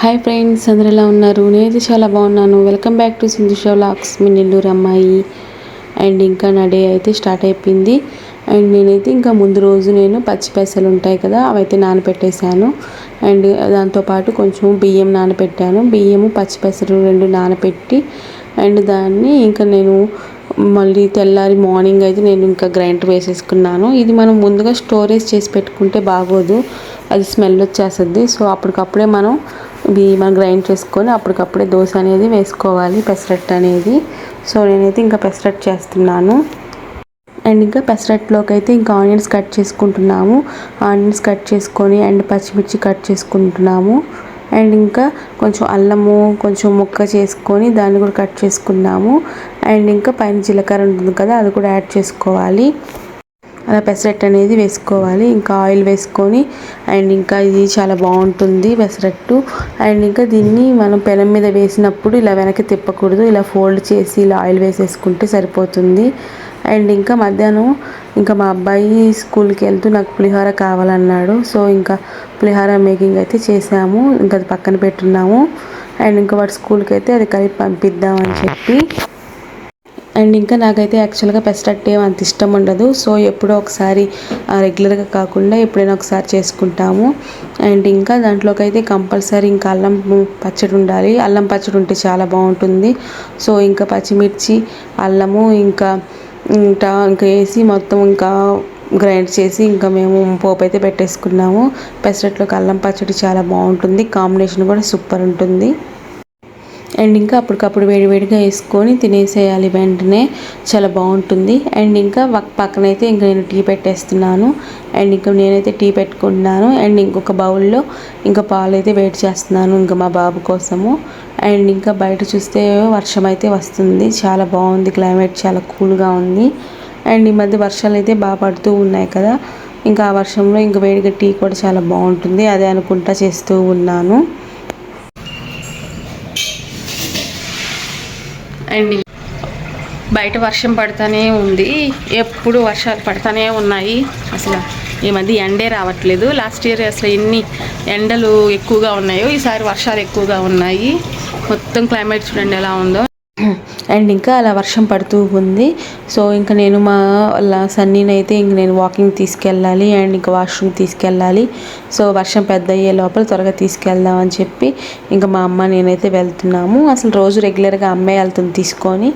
Hi friends అందరు ఎలా ఉన్నారు? నేనైతే చాలా బాగున్నాను. Welcome back to Sindhu show lakhs మీ నెల్లూరు అమ్మాయి. అండ్ ఇంకా నా డే అయితే స్టార్ట్ అయిపోయింది. అండ్ నేనైతే ఇంకా ముందు రోజు నేను పచ్చి పెసలు ఉంటాయి కదా అవైతే నానబెట్టేశాను. అండ్ దాంతోపాటు కొంచెం బియ్యం నానబెట్టాను. బియ్యము పచ్చి పెసలు రెండు నానబెట్టి అండ్ దాన్ని ఇంకా నేను మళ్ళీ తెల్లారి మార్నింగ్ అయితే నేను ఇంకా గ్రైండర్ వేసేసుకున్నాను. ఇది మనం ముందుగా స్టోరేజ్ చేసి పెట్టుకుంటే బాగోదు. అది స్మెల్ వచ్చేస్తుంది. సో అప్పటికప్పుడే మనం ఇవి మనం గ్రైండ్ చేసుకొని అప్పటికప్పుడే దోశ అనేది వేసుకోవాలి పెసరట్టు అనేది. సో నేనైతే ఇంకా పెసరట్టు చేస్తున్నాను. అండ్ ఇంకా పెసరట్లోకి అయితే ఇంకా ఆనియన్స్ కట్ చేసుకుంటున్నాము. ఆనియన్స్ కట్ చేసుకొని అండ్ పచ్చిమిర్చి కట్ చేసుకుంటున్నాము. అండ్ ఇంకా కొంచెం అల్లము కొంచెం ముక్క చేసుకొని దాన్ని కూడా కట్ చేసుకున్నాము. అండ్ ఇంకా పైన జీలకర్ర ఉంటుంది కదా అది కూడా యాడ్ చేసుకోవాలి. అలా పెసరట్టు అనేది వేసుకోవాలి. ఇంకా ఆయిల్ వేసుకొని అండ్ ఇంకా ఇది చాలా బాగుంటుంది పెసరట్టు. అండ్ ఇంకా దీన్ని మనం పెనం మీద వేసినప్పుడు ఇలా వెనక్కి తిప్పకూడదు. ఇలా ఫోల్డ్ చేసి ఇలా ఆయిల్ వేసేసుకుంటే సరిపోతుంది. అండ్ ఇంకా మధ్యాహ్నం ఇంకా మా అబ్బాయి స్కూల్కి వెళ్తూ నాకు పులిహోర కావాలన్నాడు. సో ఇంకా పులిహోర మేకింగ్ అయితే చేసాము. ఇంకా అది పక్కన పెట్టున్నాము. అండ్ ఇంకా వాడు స్కూల్కి అయితే అది కలిపి పంపిద్దామని చెప్పి అండ్ ఇంకా నాకైతే యాక్చువల్గా పెసరట్టు ఏం అంత ఇష్టం ఉండదు. సో ఎప్పుడో ఒకసారి రెగ్యులర్గా కాకుండా ఎప్పుడైనా ఒకసారి చేసుకుంటాము. అండ్ ఇంకా దాంట్లోకి అయితే కంపల్సరీ ఇంకా అల్లం పచ్చడి ఉండాలి. అల్లం పచ్చడి ఉంటే చాలా బాగుంటుంది. సో ఇంకా పచ్చిమిర్చి అల్లము ఇంకా ఇంకా ఇంకా వేసి మొత్తం ఇంకా గ్రైండ్ చేసి ఇంకా మేము పోపు అయితే పెట్టేసుకున్నాము. పెసరట్లోకి అల్లం పచ్చడి చాలా బాగుంటుంది. కాంబినేషన్ కూడా సూపర్ ఉంటుంది. అండ్ ఇంకా అప్పటికప్పుడు వేడివేడిగా వేసుకొని తినేసేయాలి వెంటనే. చాలా బాగుంటుంది. అండ్ ఇంకా పక్కన అయితే ఇంకా నేను టీ పెట్టేస్తున్నాను. అండ్ ఇంకా నేనైతే టీ పెట్టుకుంటున్నాను. అండ్ ఇంకొక బౌల్లో ఇంకా పాలు అయితే వెయిట్ చేస్తున్నాను ఇంకా మా బాబు కోసము. అండ్ ఇంకా బయట చూస్తే వర్షం అయితే వస్తుంది. చాలా బాగుంది క్లైమేట్. చాలా కూల్గా ఉంది. అండ్ ఈ మధ్య వర్షాలు అయితే బాగా పడుతూ ఉన్నాయి కదా. ఇంకా ఆ వర్షంలో ఇంకా వేడిగా టీ కూడా చాలా బాగుంటుంది. అదే అనుకుంటా చేస్తూ ఉన్నాను. అండ్ బయట వర్షం పడుతూనే ఉంది. ఎప్పుడు వర్షాలు పడుతూనే ఉన్నాయి. అసలు ఈ మధ్య ఎండే రావట్లేదు. లాస్ట్ ఇయర్ అసలు ఎన్ని ఎండలు ఎక్కువగా ఉన్నాయో ఈసారి వర్షాలు ఎక్కువగా ఉన్నాయి. మొత్తం క్లైమేట్ చూడండి ఎలా ఉందో. అండ్ ఇంకా అలా వర్షం పడుతూ ఉంది. సో ఇంకా నేను మా అలా సన్నీని అయితే ఇంక నేను వాకింగ్ తీసుకెళ్ళాలి అండ్ ఇంకా వాష్రూమ్ తీసుకెళ్ళాలి. సో వర్షం పెద్ద అయ్యే లోపల త్వరగా తీసుకెళ్దాం అని చెప్పి ఇంకా మా అమ్మ నేనైతే వెళ్తున్నాము. అసలు రోజు రెగ్యులర్గా అమ్మాయి వెళ్తుంది తీసుకొని.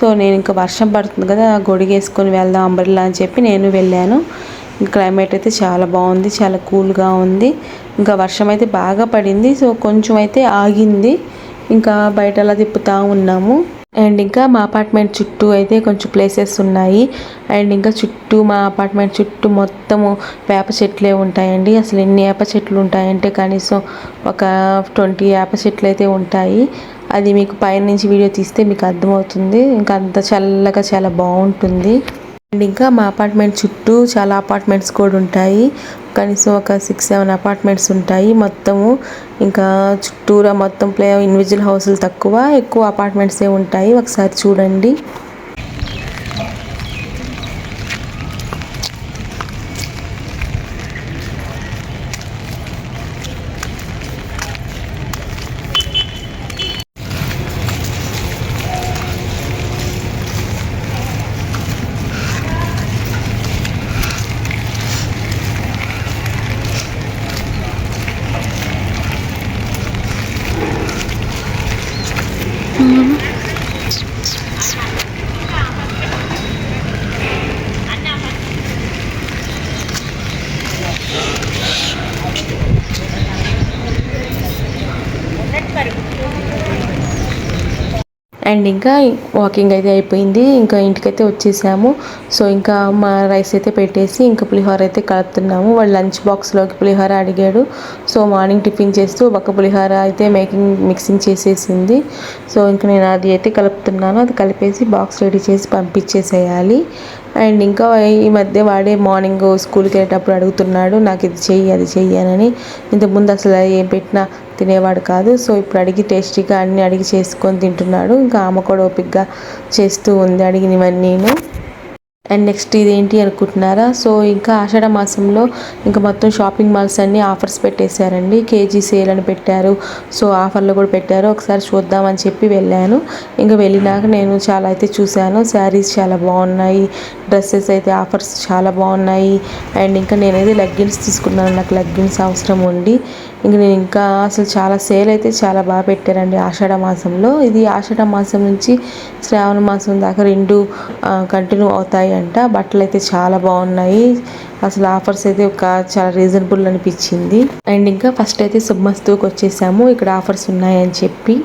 సో నేను ఇంకా వర్షం పడుతుంది కదా గొడిగేసుకొని వెళ్దాం అంబరిలా అని చెప్పి నేను వెళ్ళాను. క్లైమేట్ అయితే చాలా బాగుంది చాలా కూల్గా ఉంది. ఇంకా వర్షం అయితే బాగా పడింది. సో కొంచెం అయితే ఆగింది. ఇంకా బయట అలా తిప్పుతూ ఉన్నాము. అండ్ ఇంకా మా అపార్ట్మెంట్ చుట్టూ అయితే కొంచెం ప్లేసెస్ ఉన్నాయి. అండ్ ఇంకా చుట్టూ మా అపార్ట్మెంట్ చుట్టూ మొత్తము వేప చెట్లే ఉంటాయండి. అసలు ఎన్ని వేప చెట్లు ఉంటాయంటే కనీసం ఒక ట్వంటీ వేప చెట్లు అయితే ఉంటాయి. అది మీకు పైనుంచి వీడియో తీస్తే మీకు అర్థమవుతుంది. ఇంకా అంత చల్లగా చాలా బాగుంటుంది. అండ్ ఇంకా మా అపార్ట్మెంట్ చుట్టూ చాలా అపార్ట్మెంట్స్ కూడా ఉంటాయి. కనీసం ఒక సిక్స్ సెవెన్ అపార్ట్మెంట్స్ ఉంటాయి. మొత్తము ఇంకా చుట్టూరా మొత్తం ప్లే ఇండివిజువల్ హౌస్లు తక్కువ ఎక్కువ అపార్ట్మెంట్సే ఉంటాయి. ఒకసారి చూడండి. Mm-hmm. అండ్ ఇంకా వాకింగ్ అయితే అయిపోయింది. ఇంకా ఇంటికైతే వచ్చేసాము. సో ఇంకా మా రైస్ అయితే పెట్టేసి ఇంకా పులిహోర అయితే కలుపుతున్నాము. వాళ్ళు లంచ్ బాక్స్లోకి పులిహోర అడిగాడు. సో మార్నింగ్ టిఫిన్ చేస్తూ ఒక పులిహోర అయితే మేకింగ్ మిక్సింగ్ చేసేసింది. సో ఇంకా నేను అది అయితే కలుపుతున్నాను. అది కలిపేసి బాక్స్ రెడీ చేసి పంపించేసేయాలి. అండ్ ఇంకా ఈ మధ్య వాడే మార్నింగ్ స్కూల్కి వెళ్ళేటప్పుడు అడుగుతున్నాడు నాకు ఇది చెయ్యి అది చెయ్యి అని. ఇంతకుముందు అసలు ఏం పెట్టినా తినేవాడు కాదు. సో ఇప్పుడు అడిగి టేస్టీగా అన్ని అడిగి చేసుకొని తింటున్నాడు. ఇంకా ఆమె కూడా ఓపిక్గా చేస్తూ ఉంది అడిగినవన్నీ అండ్ నెక్స్ట్ ఇదేంటి అనుకుంటున్నారా? సో ఇంకా ఆషాఢ మాసంలో ఇంకా మొత్తం షాపింగ్ మాల్స్ అన్నీ ఆఫర్స్ పెట్టేశారండి. కేజీ సేల్ అని పెట్టారు. సో ఆఫర్లు కూడా పెట్టారు. ఒకసారి చూద్దామని చెప్పి వెళ్ళాను. ఇంకా వెళ్ళినాక నేను చాలా అయితే చూశాను. శారీస్ చాలా బాగున్నాయి. డ్రెస్సెస్ అయితే ఆఫర్స్ చాలా బాగున్నాయి. అండ్ ఇంకా నేనైతే లెగ్గిన్స్ తీసుకున్నాను. నాకు లెగ్గిన్స్ అవసరం ఉండి ఇంక నేను ఇంకా అసలు చాలా సేల్ అయితే చాలా బాగా పెట్టారండి ఆషాఢ మాసంలో. ఇది ఆషాఢ మాసం నుంచి శ్రావణ మాసం దాకా రెండు కంటిన్యూ అవుతాయి అంట బట్టలు అయితే చాలా బాగున్నాయి. అసలు ఆఫర్స్ అయితే ఒక చాలా రీజనబుల్ అనిపించింది. అండ్ ఇంకా ఫస్ట్ అయితే శుభమస్తుకి వచ్చేసాము ఇక్కడ ఆఫర్స్ ఉన్నాయని చెప్పి.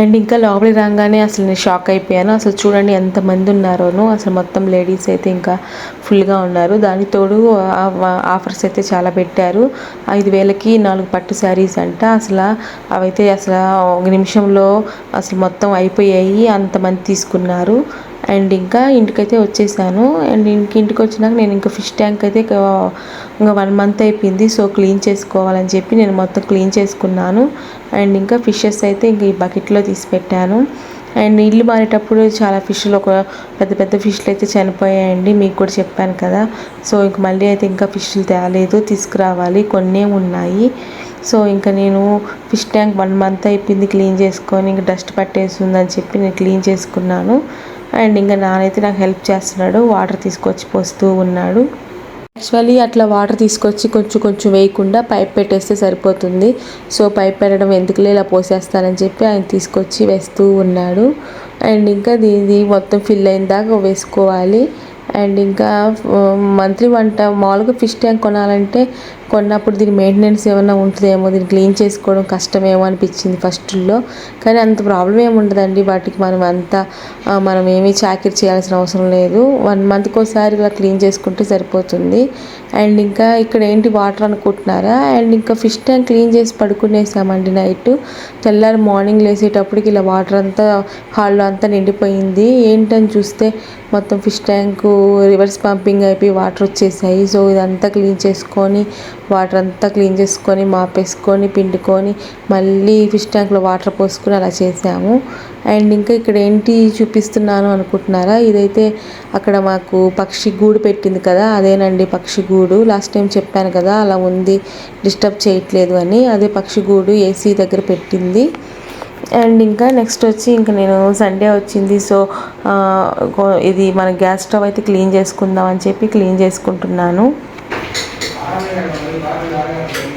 అండ్ ఇంకా లోపలికి రాగానే అసలు నేను షాక్ అయిపోయాను. అసలు చూడండి ఎంతమంది ఉన్నారోను అసలు మొత్తం లేడీస్ అయితే ఇంకా ఫుల్గా ఉన్నారు. దాని తోడు ఆఫర్స్ అయితే చాలా పెట్టారు. ఐదు వేలకి నాలుగు పట్టు శారీస్ అంట. అసలు అవైతే అసలు ఒక నిమిషంలో అసలు మొత్తం అయిపోయాయి. అంతమంది తీసుకున్నారు. అండ్ ఇంకా ఇంటికైతే వచ్చేసాను. అండ్ ఇంక ఇంటికి వచ్చినాక నేను ఇంకా ఫిష్ ట్యాంక్ అయితే ఇంకా వన్ మంత్ అయిపోయింది. సో క్లీన్ చేసుకోవాలని చెప్పి నేను మొత్తం క్లీన్ చేసుకున్నాను. అండ్ ఇంకా ఫిషెస్ అయితే ఇంక ఈ బకెట్లో తీసి పెట్టాను. అండ్ ఇల్లు మారేటప్పుడు చాలా ఫిష్లు ఒక పెద్ద పెద్ద ఫిష్లు అయితే చనిపోయాయండి. మీకు కూడా చెప్పాను కదా. సో ఇంక మళ్ళీ అయితే ఇంకా ఫిష్లు తేలేదు. తీసుకురావాలి. కొన్నే ఉన్నాయి. సో ఇంకా నేను ఫిష్ ట్యాంక్ వన్ మంత్ అయిపోయింది క్లీన్ చేసుకొని ఇంకా డస్ట్ పట్టేస్తుందని చెప్పి నేను క్లీన్ చేసుకున్నాను. అండ్ ఇంకా నానైతే నాకు హెల్ప్ చేస్తున్నాడు. వాటర్ తీసుకొచ్చి పోస్తూ ఉన్నాడు. యాక్చువల్లీ అట్లా వాటర్ తీసుకొచ్చి కొంచెం కొంచెం వేయకుండా పైప్ పెట్టేస్తే సరిపోతుంది. సో పైప్ పెట్టడం ఎందుకులే ఇలా పోసేస్తానని చెప్పి ఆయన తీసుకొచ్చి వేస్తూ ఉన్నాడు. అండ్ ఇంకా దీని మొత్తం ఫిల్ అయిన దాకా వేసుకోవాలి. అండ్ ఇంకా మంత్లీ వంట మామూలుగా ఫిష్ ట్యాంక్ కొనాలంటే కొన్నప్పుడు దీని మెయింటెనెన్స్ ఏమైనా ఉంటుందేమో దీన్ని క్లీన్ చేసుకోవడం కష్టమేమో అనిపించింది ఫస్ట్లో కానీ అంత ప్రాబ్లం ఏమి ఉండదండి. వాటికి మనం అంతా మనం ఏమీ చాకరీ చేయాల్సిన అవసరం లేదు. వన్ మంత్కి ఒకసారి ఇలా క్లీన్ చేసుకుంటే సరిపోతుంది. అండ్ ఇంకా ఇక్కడ ఏంటి వాటర్ అనుకుంటున్నారా? అండ్ ఇంకా ఫిష్ ట్యాంక్ క్లీన్ చేసి పడుకునేసామండి నైట్ తెల్లారి మార్నింగ్ లేసేటప్పటికి ఇలా వాటర్ అంతా హాల్లో అంతా నిండిపోయింది. ఏంటని చూస్తే మొత్తం ఫిష్ ట్యాంకు రివర్స్ పంపింగ్ అయిపోయి వాటర్ వచ్చేసాయి. సో ఇదంతా క్లీన్ చేసుకొని వాటర్ అంతా క్లీన్ చేసుకొని మాపేసుకొని పిండుకొని మళ్ళీ ఫిష్ ట్యాంక్లో వాటర్ పోసుకొని అలా చేసాము. అండ్ ఇంకా ఇక్కడ ఏంటి చూపిస్తున్నాను అనుకుంటున్నారా? ఇదైతే అక్కడ మాకు పక్షి గూడు పెట్టింది కదా అదేనండి పక్షి గూడు. లాస్ట్ టైం చెప్పాను కదా అలా ఉంది డిస్టర్బ్ చేయట్లేదు అని. అదే పక్షి గూడు ఏసీ దగ్గర పెట్టింది. అండ్ ఇంకా నెక్స్ట్ వచ్చి ఇంకా నేను సండే వచ్చింది సో ఇది మన గ్యాస్ స్టవ్ అయితే క్లీన్ చేసుకుందాం అని చెప్పి క్లీన్ చేసుకుంటున్నాను. ஆறு ஆறு ஆறு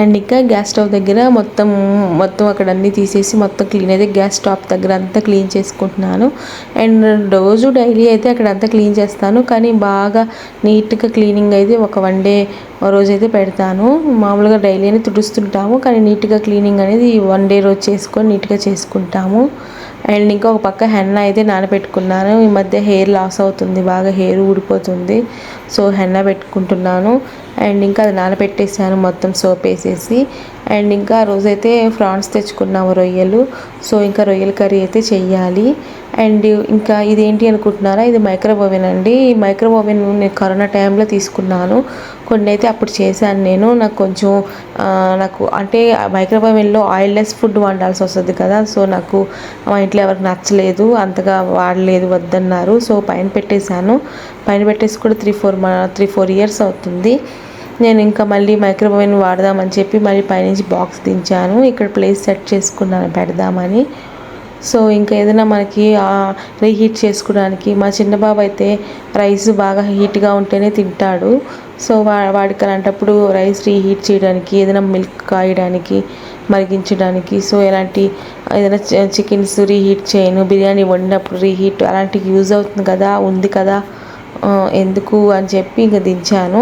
అండ్ ఇంకా గ్యాస్ స్టవ్ దగ్గర మొత్తం మొత్తం అక్కడ అన్నీ తీసేసి మొత్తం క్లీన్ అయితే గ్యాస్ స్టవ్ దగ్గర అంతా క్లీన్ చేసుకుంటున్నాను. అండ్ రోజు డైలీ అయితే అక్కడ అంతా క్లీన్ చేస్తాను. కానీ బాగా నీట్గా క్లీనింగ్ అయితే ఒక వన్ డే రోజు అయితే పెడతాను. మామూలుగా డైలీ అనేది తుడుస్తుంటాము. కానీ నీట్గా క్లీనింగ్ అనేది వన్ డే రోజు చేసుకొని నీట్గా చేసుకుంటాము. అండ్ ఇంకా ఒక పక్క హెన్న అయితే నానబెట్టుకున్నాను. ఈ మధ్య హెయిర్ లాస్ అవుతుంది. బాగా హెయిర్ ఊడిపోతుంది. సో హెన్న పెట్టుకుంటున్నాను. అండ్ ఇంకా అది నానబెట్టేసాను మొత్తం సోప్ వేసేసి. అండ్ ఇంకా ఆ రోజైతే ఫ్రాన్స్ తెచ్చుకున్నాము రొయ్యలు. సో ఇంకా రొయ్యల కర్రీ అయితే చెయ్యాలి. అండ్ ఇంకా ఇదేంటి అనుకుంటున్నారా? ఇది మైక్రో ఓవెన్ అండి. ఈ మైక్రో ఓవెన్ నేను కరోనా టైంలో తీసుకున్నాను. కొన్ని అయితే అప్పుడు చేశాను నేను. నాకు కొంచెం నాకు అంటే మైక్రో ఓవెన్లో ఆయిల్లెస్ ఫుడ్ వండాల్సి వస్తుంది కదా. సో నాకు మా ఇంట్లో ఎవరికి నచ్చలేదు. అంతగా వాడలేదు వద్దన్నారు. సో పైన పెట్టేశాను. పైన పెట్టేసి కూడా three four three four years అవుతుంది. నేను ఇంకా మళ్ళీ మైక్రోవేవ్ వాడదామని చెప్పి మళ్ళీ పైనుంచి బాక్స్ దించాను. ఇక్కడ ప్లేస్ సెట్ చేసుకున్నాను పెడదామని. సో ఇంకా ఏదైనా మనకి రీహీట్ చేసుకోవడానికి. మా చిన్న బాబు అయితే రైస్ బాగా హీట్గా ఉంటేనే తింటాడు. సో వా వాడికి అలాంటప్పుడు రైస్ రీహీట్ చేయడానికి ఏదైనా మిల్క్ కాయడానికి మరిగించడానికి. సో ఎలాంటి ఏదైనా చికెన్స్ రీహీట్ చేయను. బిర్యానీ వండినప్పుడు రీహీట్ అలాంటివి యూజ్ అవుతుంది కదా ఉంది కదా ఎందుకు అని చెప్పి ఇంకా దించాను.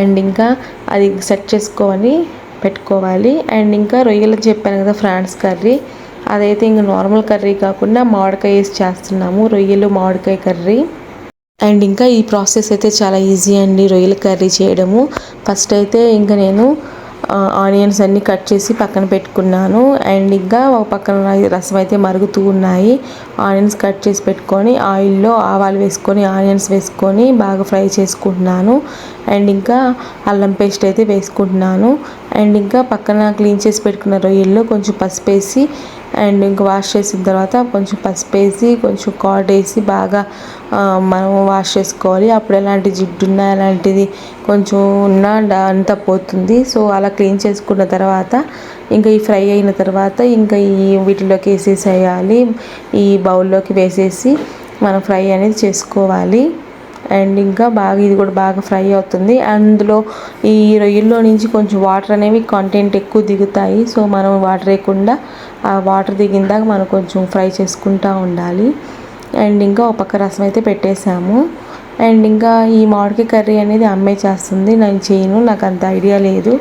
అండ్ ఇంకా అది సెట్ చేసుకోవాలి పెట్టుకోవాలి. అండ్ ఇంకా రొయ్యలు చెప్పాను కదా ఫ్రాన్స్ కర్రీ. అదైతే ఇంక నార్మల్ కర్రీ కాకుండా మామిడికాయ వేసి చేస్తున్నాము రొయ్యలు మామిడికాయ కర్రీ. అండ్ ఇంకా ఈ ప్రాసెస్ అయితే చాలా ఈజీ అండి రొయ్యల కర్రీ చేయడము. ఫస్ట్ అయితే ఇంకా నేను ఆనియన్స్ అన్నీ కట్ చేసి పక్కన పెట్టుకున్నాను. అండ్ ఇంకా ఒక పక్కన రసం అయితే మరుగుతూ ఉన్నాయి. ఆనియన్స్ కట్ చేసి పెట్టుకొని ఆయిల్లో ఆవాలు వేసుకొని ఆనియన్స్ వేసుకొని బాగా ఫ్రై చేసుకుంటున్నాను. అండ్ ఇంకా అల్లం పేస్ట్ అయితే వేసుకుంటున్నాను. అండ్ ఇంకా పక్కన క్లీన్ చేసి పెట్టుకున్న రొయ్యల్లో కొంచెం పసుపు వేసి అండ్ ఇంకా వాష్ చేసిన తర్వాత కొంచెం పసుపు వేసి కొంచెం కాట్ వేసి బాగా మనం వాష్ చేసుకోవాలి. అప్పుడు ఎలాంటి జిడ్డు ఉన్నా ఎలాంటిది కొంచెం ఉన్నా అంతా పోతుంది. సో అలా క్లీన్ చేసుకున్న తర్వాత ఇంకా ఈ ఫ్రై అయిన తర్వాత ఇంకా ఈ వీటిలోకి వేసేసేయాలి. ఈ బౌల్లోకి వేసేసి మనం ఫ్రై అనేది చేసుకోవాలి. అండ్ ఇంకా బాగా ఇది కూడా బాగా ఫ్రై అవుతుంది. అందులో ఈ రొయ్యల్లో నుంచి కొంచెం వాటర్ అనేవి కంటెంట్ ఎక్కువ దిగుతాయి. సో మనం వాటర్ వేయకుండా ఆ వాటర్ దిగిందాక మనం కొంచెం ఫ్రై చేసుకుంటూ ఉండాలి. అండ్ ఇంకా ఒక పక్క రసం అయితే పెట్టేశాము. అండ్ ఇంకా ఈ మామిడికాయ కర్రీ అనేది అమ్మే చేస్తుంది. నేను చేయను నాకు అంత ఐడియా లేదు.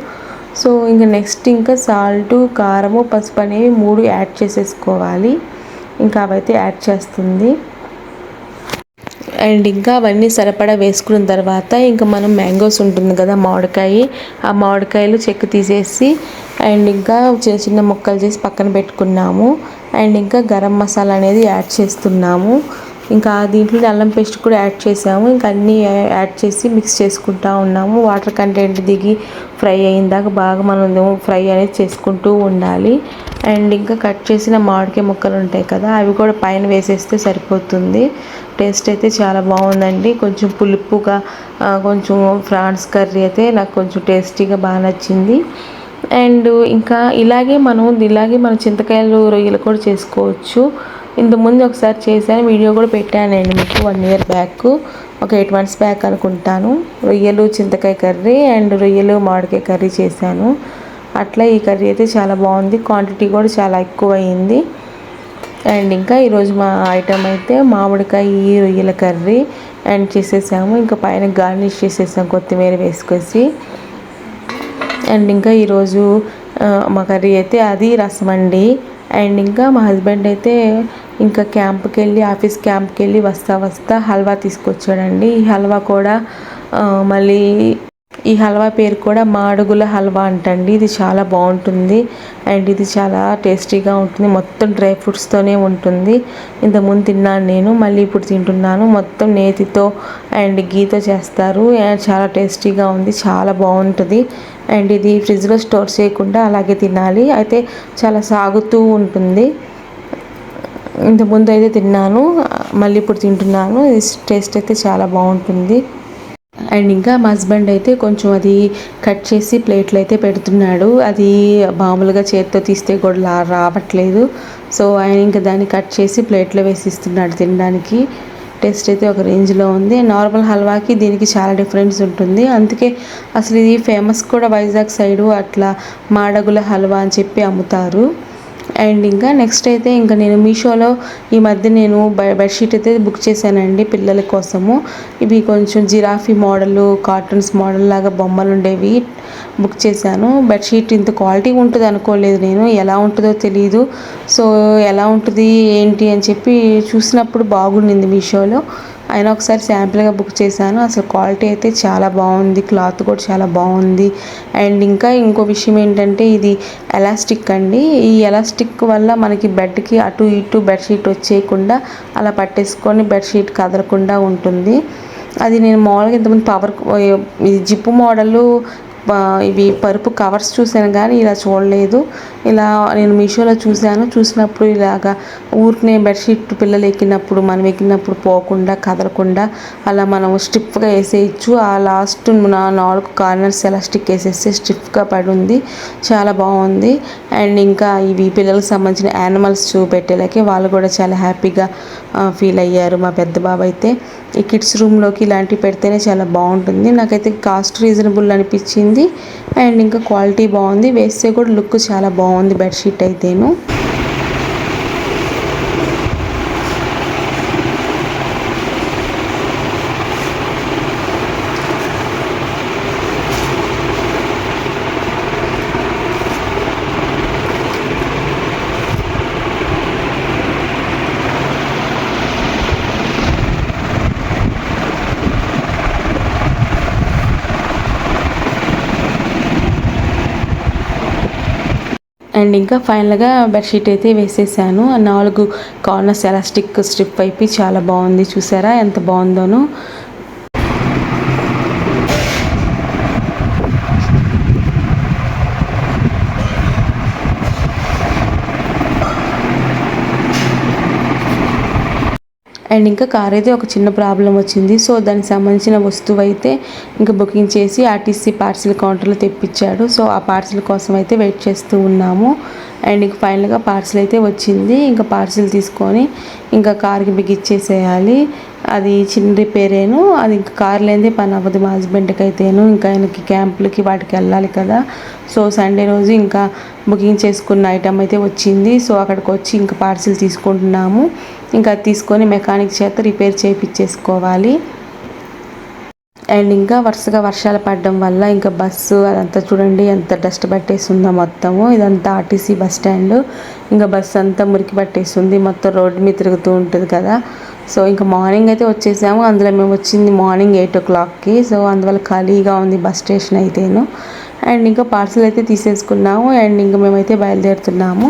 సో ఇంకా నెక్స్ట్ ఇంకా సాల్ట్ కారము పసుపు అనేవి మూడు యాడ్ చేసేసుకోవాలి. ఇంకా అవైతే యాడ్ చేస్తుంది. అండ్ ఇంకా అవన్నీ సరిపడా వేసుకున్న తర్వాత ఇంకా మనం మ్యాంగోస్ ఉంటుంది కదా మామిడికాయ ఆ మామిడికాయలు చెక్కు తీసేసి అండ్ ఇంకా చిన్న చిన్న ముక్కలు చేసి పక్కన పెట్టుకున్నాము. అండ్ ఇంకా గరం మసాలా అనేది యాడ్ చేస్తున్నాము. ఇంకా దీంట్లో అల్లం పేస్ట్ కూడా యాడ్ చేసాము. ఇంకా అన్నీ యాడ్ చేసి మిక్స్ చేసుకుంటా ఉన్నాము. వాటర్ కంటెంట్ దిగి ఫ్రై అయిన దాకా బాగా మనం ఫ్రై అనేది చేసుకుంటూ ఉండాలి. అండ్ ఇంకా కట్ చేసిన మామిడికాయ ముక్కలు ఉంటాయి కదా అవి కూడా పైన వేసేస్తే సరిపోతుంది. టేస్ట్ అయితే చాలా బాగుందండి. కొంచెం పులుపుగా కొంచెం ఫ్రాన్స్ కర్రీ అయితే నాకు కొంచెం టేస్టీగా బాగా నచ్చింది. అండ్ ఇంకా ఇలాగే మనం ఇలాగే మన చింతకాయలు రొయ్యలు కూడా చేసుకోవచ్చు. ఇంతకుముందు ఒకసారి చేశాను వీడియో కూడా పెట్టానండి మీకు వన్ ఇయర్ బ్యాక్. ఒక ఎయిట్ మంత్స్ బ్యాక్ అనుకుంటాను. రొయ్యలు చింతకాయ కర్రీ అండ్ రొయ్యలు మామిడికాయ కర్రీ చేశాను. అట్లా ఈ కర్రీ అయితే చాలా బాగుంది. క్వాంటిటీ కూడా చాలా ఎక్కువ అయింది అండ్ ఇంకా ఈరోజు మా ఐటమ్ అయితే మామిడికాయ ఈ రొయ్యల కర్రీ అండ్ చేసేసాము. ఇంకా పైన గార్నిష్ చేసేసాము కొత్తిమీర వేసుకొసి అండ్ ఇంకా ఈరోజు మా కర్రీ అయితే అది రసం అండి. అండ్ ఇంకా మా హస్బెండ్ అయితే ఇంకా క్యాంప్కి వెళ్ళి ఆఫీస్ క్యాంప్కి వెళ్ళి వస్తా వస్తా హల్వా తీసుకొచ్చాడండి. ఈ హల్వా కూడా మళ్ళీ ఈ హల్వా పేరు కూడా మాడుగుల హల్వా అంటండి. ఇది చాలా బాగుంటుంది. అండ్ ఇది చాలా టేస్టీగా ఉంటుంది. మొత్తం డ్రై ఫ్రూట్స్తోనే ఉంటుంది. ఇంతకుముందు తిన్నాను నేను మళ్ళీ ఇప్పుడు తింటున్నాను. మొత్తం నేతితో అండ్ గీతో చేస్తారు. చాలా టేస్టీగా ఉంది. చాలా బాగుంటుంది. అండ్ ఇది ఫ్రిడ్జ్లో స్టోర్ చేయకుండా అలాగే తినాలి. అయితే చాలా సాగుతూ ఉంటుంది. ఇంతకుముందు అయితే తిన్నాను. మళ్ళీ ఇప్పుడు తింటున్నాను. టేస్ట్ అయితే చాలా బాగుంటుంది. అండ్ ఇంకా మా హస్బెండ్ అయితే కొంచెం అది కట్ చేసి ప్లేట్లు అయితే పెడుతున్నాడు. అది మామూలుగా చేతితో తీస్తే కూడా రావట్లేదు. సో ఆయన ఇంకా దాన్ని కట్ చేసి ప్లేట్లో వేసి ఇస్తున్నాడు తినడానికి. టేస్ట్ అయితే ఒక రేంజ్లో ఉంది. నార్మల్ హల్వాకి దీనికి చాలా డిఫరెన్స్ ఉంటుంది. అందుకే అసలు ఇది ఫేమస్ కూడా వైజాగ్ సైడు అట్లా మాడగుల హల్వా అని చెప్పి అమ్ముతారు. అండ్ ఇంకా నెక్స్ట్ అయితే ఇంకా నేను మీషోలో ఈ మధ్య నేను బెడ్షీట్ అయితే బుక్ చేశానండి పిల్లల కోసము. ఇవి కొంచెం జిరాఫీ మోడల్ కార్టూన్స్ మోడల్ లాగా బొమ్మలు ఉండేవి బుక్ చేశాను. బెడ్షీట్ ఇంత క్వాలిటీ ఉంటుంది అనుకోలేదు నేను ఎలా ఉంటుందో తెలియదు సో ఎలా ఉంటుంది ఏంటి అని చెప్పి చూసినప్పుడు బాగుండింది మీషోలో. అయినా ఒకసారి శాంపుల్గా బుక్ చేశాను. అసలు క్వాలిటీ అయితే చాలా బాగుంది. క్లాత్ కూడా చాలా బాగుంది. అండ్ ఇంకా ఇంకో విషయం ఏంటంటే ఇది ఎలాస్టిక్ అండి. ఈ ఎలాస్టిక్ వల్ల మనకి బెడ్కి అటు ఇటు బెడ్షీట్ వచ్చేయకుండా అలా పట్టేసుకొని బెడ్షీట్ కదలకుండా ఉంటుంది. అది నేను మామూలుగా ఇంతకుముందు పవర్ జిప్పు మోడలు ఇవి పరుపు కవర్స్ చూశాను కానీ ఇలా చూడలేదు. ఇలా నేను మీషోలో చూశాను. చూసినప్పుడు ఇలాగా ఊరికనే బెడ్షీట్ పిల్లలు ఎక్కినప్పుడు మనం ఎక్కినప్పుడు పోకుండా కదలకుండా అలా మనం స్టిఫ్గా వేసేయచ్చు. ఆ లాస్ట్ నా నాలుగు కార్నర్స్ ఎలాస్టిక్ వేసేస్తే స్టిఫ్గా పడి ఉంది చాలా బాగుంది. అండ్ ఇంకా ఇవి పిల్లలకు సంబంధించిన యానిమల్స్ చూపెట్టేలాకే వాళ్ళు కూడా చాలా హ్యాపీగా ఫీల్ అయ్యారు మా పెద్ద బాబు అయితే. ఈ కిడ్స్ రూమ్లోకి ఇలాంటివి పెడితేనే చాలా బాగుంటుంది. నాకైతే కాస్ట్ రీజనబుల్ అనిపించింది. అండ్ ఇంకా క్వాలిటీ బాగుంది. వేస్తే కూడా లుక్ చాలా బాగుంది బెడ్షీట్ అయితేను. అండ్ ఇంకా ఫైనల్గా బెడ్షీట్ అయితే వేసేసాను. ఆ నాలుగు కార్నర్స్ ఎలాస్టిక్ స్ట్రిప్ అయిపోయి చాలా బాగుంది. చూసారా? ఎంత బాగుందోనో. అండ్ ఇంకా కార్ అయితే ఒక చిన్న ప్రాబ్లం వచ్చింది. సో దానికి సంబంధించిన వస్తువు అయితే ఇంకా బుకింగ్ చేసి ఆర్టీసీ పార్సిల్ కౌంటర్లో తెప్పించాడు. సో ఆ పార్సిల్ కోసం అయితే వెయిట్ చేస్తూ ఉన్నాము. అండ్ ఇంక ఫైనల్గా పార్సిల్ అయితే వచ్చింది. ఇంకా పార్సిల్ తీసుకొని ఇంకా కార్కి బిగిచ్చేసేయాలి అది చిన్న రిపేరేను అది ఇంకా కార్ లేనిదే పని అవ్వదు. మా హస్బెండ్కి అయితేను ఇంకా ఆయనకి క్యాంపులకి వాటికి వెళ్ళాలి కదా. సో సండే రోజు ఇంకా బుకింగ్ చేసుకున్న ఐటమ్ అయితే వచ్చింది. సో అక్కడికి వచ్చి ఇంకా పార్సిల్ తీసుకుంటున్నాము. ఇంకా అది తీసుకొని మెకానిక్ చేత రిపేర్ చేయించేసుకోవాలి అండ్ ఇంకా వరుసగా వర్షాలు పడడం వల్ల ఇంకా బస్సు అదంతా చూడండి ఎంత డస్ట్ పట్టేసిందో మొత్తము. ఇదంతా ఆర్టీసీ బస్ స్టాండ్. ఇంకా బస్సు అంతా మురికి పట్టేసింది మొత్తం రోడ్డు మీద తిరుగుతూ ఉంటుంది కదా. సో ఇంకా మార్నింగ్ అయితే వచ్చేసాము. అందులో మేము వచ్చింది మార్నింగ్ ఎయిట్ ఓ క్లాక్కి. సో అందువల్ల ఖాళీగా ఉంది బస్ స్టేషన్ అయితేను. అండ్ ఇంకా పార్సల్ అయితే తీసేసుకున్నాము. అండ్ ఇంకా మేమైతే బయలుదేరుతున్నాము.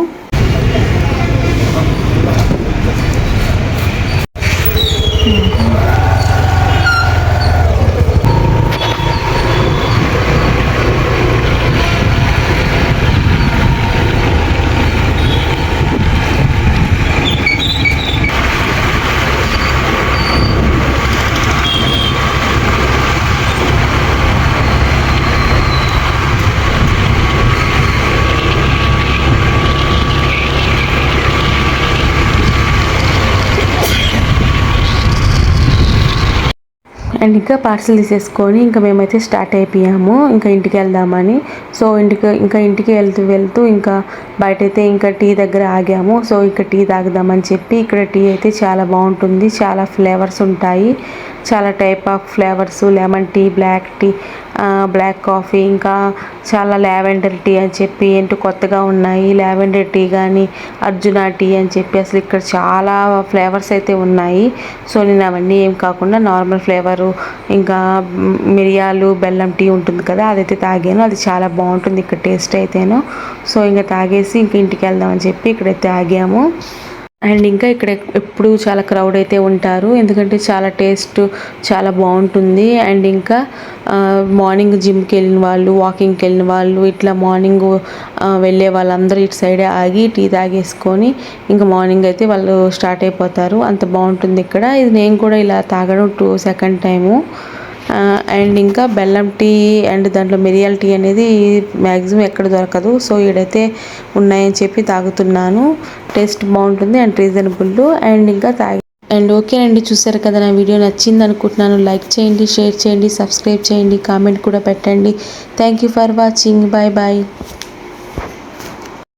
అండ్ ఇంకా పార్సల్ తీసేసుకొని ఇంకా మేమైతే స్టార్ట్ అయిపోయాము. ఇంకా ఇంటికి వెళ్దామని. సో ఇంటికి ఇంకా ఇంటికి వెళ్తూ వెళ్తూ ఇంకా బయటైతే ఇంకా టీ దగ్గర ఆగాము. సో ఇంకా టీ తాగుదామని చెప్పి ఇక్కడ టీ అయితే చాలా బాగుంటుంది. చాలా ఫ్లేవర్స్ ఉంటాయి. చాలా type of flavours lemon tea black tea black coffee ఇంకా చాలా లావెండర్ టీ అని చెప్పి ఏంటో కొత్తగా ఉన్నాయి. లావెండర్ టీ కానీ అర్జున టీ అని చెప్పి అసలు ఇక్కడ చాలా ఫ్లేవర్స్ అయితే ఉన్నాయి. సో నేను అవన్నీ ఏం కాకుండా నార్మల్ ఫ్లేవరు ఇంకా మిరియాలు బెల్లం టీ ఉంటుంది కదా అదైతే తాగాను. అది చాలా బాగుంటుంది ఇక్కడ టేస్ట్ అయితేను. సో ఇంకా తాగేసి ఇంక ఇంటికి వెళ్దామని చెప్పి ఇక్కడైతే ఆగాము. అండ్ ఇంకా ఇక్కడ ఎప్పుడు చాలా క్రౌడ్ అయితే ఉంటారు. ఎందుకంటే చాలా టేస్ట్ చాలా బాగుంటుంది. అండ్ ఇంకా మార్నింగ్ జిమ్కి వెళ్ళిన వాళ్ళు వాకింగ్కి వెళ్ళిన వాళ్ళు ఇట్లా మార్నింగ్ వెళ్ళే వాళ్ళందరూ ఇటు సైడే ఆగి టీ తాగేసుకొని ఇంకా మార్నింగ్ అయితే వాళ్ళు స్టార్ట్ అయిపోతారు. అంత బాగుంటుంది ఇక్కడ. ఇది నేను కూడా ఇలా తాగడం టూ సెకండ్ టైము. అండ్ ఇంకా బెల్లం టీ అండ్ దాంట్లో మిరియాల టీ అనేది మ్యాక్సిమం ఎక్కడ దొరకదు. సో ఈడైతే ఉన్నాయని చెప్పి తాగుతున్నాను. టేస్ట్ బాగుంటుంది అండ్ రీజనబుల్. అండ్ ఇంకా తాగి అండ్ ఓకేనండి చూసారు కదా నా వీడియో నచ్చింది అనుకుంటున్నాను. లైక్ చేయండి షేర్ చేయండి సబ్స్క్రైబ్ చేయండి కామెంట్ కూడా పెట్టండి. Thank you for watching. Bye bye.